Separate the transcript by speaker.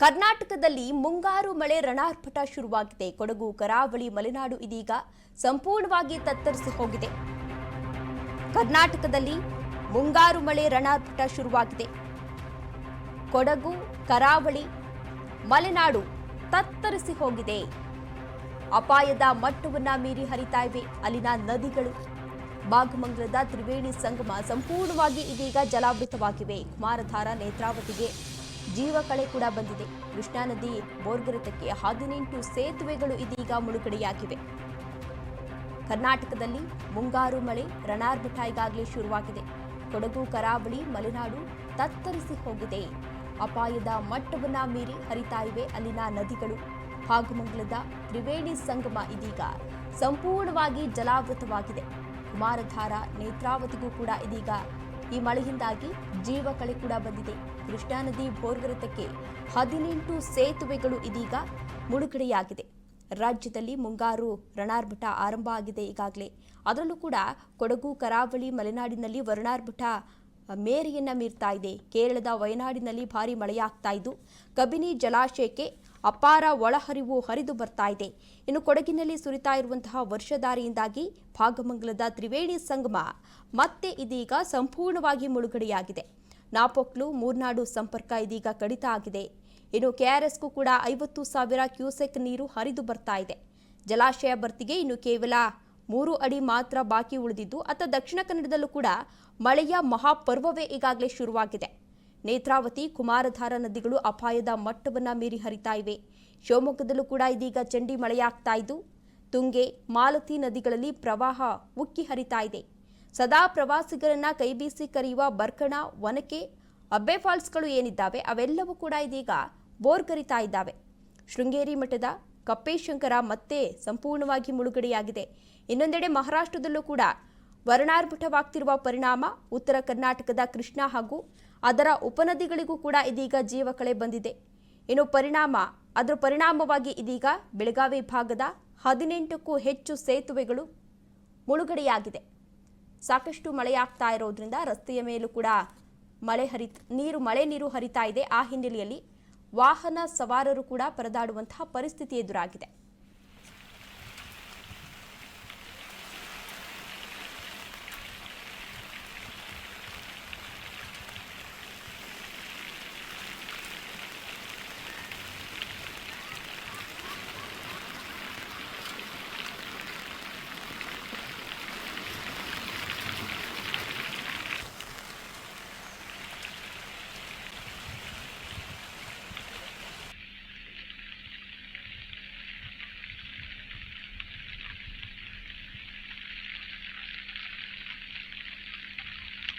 Speaker 1: ಕರ್ನಾಟಕದಲ್ಲಿ ಮುಂಗಾರು ಮಳೆ ರಣಾರ್ಭಟ ಶುರುವಾಗಿದೆ. ಕೊಡಗು, ಕರಾವಳಿ, ಮಲೆನಾಡು ಇದೀಗ ಸಂಪೂರ್ಣವಾಗಿ ತತ್ತರಿಸಿ ಹೋಗಿದೆ. ಕರ್ನಾಟಕದಲ್ಲಿ ಮುಂಗಾರು ಮಳೆ ರಣಾರ್ಭಟ ಶುರುವಾಗಿದೆ. ಕೊಡಗು, ಕರಾವಳಿ, ಮಲೆನಾಡು ತತ್ತರಿಸಿ ಹೋಗಿದೆ. ಅಪಾಯದ ಮಟ್ಟವನ್ನ ಮೀರಿ ಹರಿತಾ ಇವೆ. ಅಲ್ಲಿನ ನದಿಗಳು ಭಾಗಮಂಗಲದ ತ್ರಿವೇಣಿ ಸಂಗಮ ಸಂಪೂರ್ಣವಾಗಿ ಇದೀಗ ಜಲಾವೃತವಾಗಿವೆ. ಕುಮಾರಧಾರ ನೇತ್ರಾವತಿಗೆ ಜೀವಕಳೆ ಕೂಡ ಬಂದಿದೆ. ಕೃಷ್ಣಾ ನದಿ ಬೋರ್ಗರತಕ್ಕೆ ಹದಿನೆಂಟು ಸೇತುವೆಗಳು ಇದೀಗ ಮುಳುಗಡೆಯಾಗಿವೆ. ಕರ್ನಾಟಕದಲ್ಲಿ ಮುಂಗಾರು ಮಳೆ ರಣಾರ್ಭಟ ಈಗಾಗಲೇ ಶುರುವಾಗಿದೆ. ಕೊಡಗು, ಕರಾವಳಿ, ಮಲೆನಾಡು ತತ್ತರಿಸಿ ಹೋಗಿದೆ. ಅಪಾಯದ ಮಟ್ಟವನ್ನ ಮೀರಿ ಹರಿತಾ ಇವೆ ಅಲ್ಲಿನ ನದಿಗಳು. ಭಾಗಮಂಗಲದ ತ್ರಿವೇಣಿ ಸಂಗಮ ಇದೀಗ ಸಂಪೂರ್ಣವಾಗಿ ಜಲಾವೃತವಾಗಿದೆ. ಕುಮಾರಧಾರ ನೇತ್ರಾವತಿಗೂ ಕೂಡ ಇದೀಗ ಈ ಮಳೆಯಿಂದಾಗಿ ಜೀವ ಕಳೆ ಕೂಡ ಬಂದಿದೆ. ಕೃಷ್ಣಾ ನದಿ ಭೋರ್ಗರತಕ್ಕೆ ಹದಿನೆಂಟು ಸೇತುವೆಗಳು ಇದೀಗ ಮುಳುಗಡೆಯಾಗಿದೆ. ರಾಜ್ಯದಲ್ಲಿ ಮುಂಗಾರು ರಣಾರ್ಭಟ ಆರಂಭ ಆಗಿದೆ ಈಗಾಗಲೇ. ಅದರಲ್ಲೂ ಕೂಡ ಕೊಡಗು, ಕರಾವಳಿ, ಮಲೆನಾಡಿನಲ್ಲಿ ವರುಣಾರ್ಭಟ ಮೇರೆಯನ್ನ ಮೀರ್ತಾ ಇದೆ. ಕೇರಳದ ವಯನಾಡಿನಲ್ಲಿ ಭಾರಿ ಮಳೆಯಾಗ್ತಾ ಇದ್ದು, ಕಬಿನಿ ಜಲಾಶಯಕ್ಕೆ ಅಪಾರ ಒಳಹರಿವು ಹರಿದು ಬರ್ತಾ ಇದೆ. ಇನ್ನು ಕೊಡಗಿನಲ್ಲಿ ಸುರಿತಾ ಇರುವಂತಹ ವರ್ಷಧಾರೆಯಿಂದಾಗಿ ಭಾಗಮಂಗಲದ ತ್ರಿವೇಣಿ ಸಂಗಮ ಮತ್ತೆ ಇದೀಗ ಸಂಪೂರ್ಣವಾಗಿ ಮುಳುಗಡೆಯಾಗಿದೆ. ನಾಪೊಕ್ಲು ಮೂರ್ನಾಡು ಸಂಪರ್ಕ ಇದೀಗ ಕಡಿತ ಆಗಿದೆ. ಇನ್ನು ಕೆಆರ್ಎಸ್ಗೂ ಕೂಡ ಐವತ್ತು ಸಾವಿರ ಕ್ಯೂಸೆಕ್ ನೀರು ಹರಿದು ಬರ್ತಾ ಇದೆ. ಜಲಾಶಯ ಭರ್ತಿಗೆ ಇನ್ನು ಕೇವಲ ಮೂರು ಅಡಿ ಮಾತ್ರ ಬಾಕಿ ಉಳಿದಿದ್ದು, ಅತ್ತ ದಕ್ಷಿಣ ಕನ್ನಡದಲ್ಲೂ ಕೂಡ ಮಳೆಯ ಮಹಾಪರ್ವವೇ ಈಗಾಗಲೇ ಶುರುವಾಗಿದೆ. ನೇತ್ರಾವತಿ, ಕುಮಾರಧಾರ ನದಿಗಳು ಅಪಾಯದ ಮಟ್ಟವನ್ನ ಮೀರಿ ಹರಿತಾ ಇವೆ. ಶಿವಮೊಗ್ಗದಲ್ಲೂ ಕೂಡ ಇದೀಗ ಚಂಡಿ ಮಳೆಯಾಗ್ತಾ ಇದ್ದು, ತುಂಗೆ, ಮಾಲತಿ ನದಿಗಳಲ್ಲಿ ಪ್ರವಾಹ ಉಕ್ಕಿ ಹರಿತಾ ಇದೆ. ಸದಾ ಪ್ರವಾಸಿಗರನ್ನ ಕೈಬೀಸಿ ಕರೆಯುವ ಬರ್ಕಣ, ಒನಕೆ, ಅಬ್ಬೆ ಫಾಲ್ಸ್ಗಳು ಏನಿದ್ದಾವೆ, ಅವೆಲ್ಲವೂ ಕೂಡ ಇದೀಗ ಬೋರ್ಗರಿತಾ ಇದ್ದಾವೆ. ಶೃಂಗೇರಿ ಮಠದ ಕಪ್ಪೇಶಂಕರ ಮತ್ತೆ ಸಂಪೂರ್ಣವಾಗಿ ಮುಳುಗಡೆಯಾಗಿದೆ. ಇನ್ನೊಂದೆಡೆ ಮಹಾರಾಷ್ಟ್ರದಲ್ಲೂ ಕೂಡ ವರ್ಣಾರ್ಭಟವಾಗ್ತಿರುವ ಪರಿಣಾಮ ಉತ್ತರ ಕರ್ನಾಟಕದ ಕೃಷ್ಣಾ ಹಾಗೂ ಅದರ ಉಪನದಿಗಳಿಗೂ ಕೂಡ ಇದೀಗ ಜೀವಕಳೆ ಬಂದಿದೆ. ಇನ್ನು ಪರಿಣಾಮ, ಅದರ ಪರಿಣಾಮವಾಗಿ ಇದೀಗ ಬೆಳಗಾವಿ ಭಾಗದ ಹದಿನೆಂಟಕ್ಕೂ ಹೆಚ್ಚು ಸೇತುವೆಗಳು ಮುಳುಗಡೆಯಾಗಿದೆ. ಸಾಕಷ್ಟು ಮಳೆಯಾಗ್ತಾ ಇರೋದ್ರಿಂದ ರಸ್ತೆಯ ಮೇಲೂ ಕೂಡ ಮಳೆ ಹರಿ ನೀರು, ಮಳೆ ನೀರು ಹರಿತಾ ಇದೆ. ಆ ಹಿನ್ನೆಲೆಯಲ್ಲಿ ವಾಹನ ಸವಾರರು ಕೂಡ ಪರದಾಡುವಂತಹ ಪರಿಸ್ಥಿತಿ ಎದುರಾಗಿದೆ.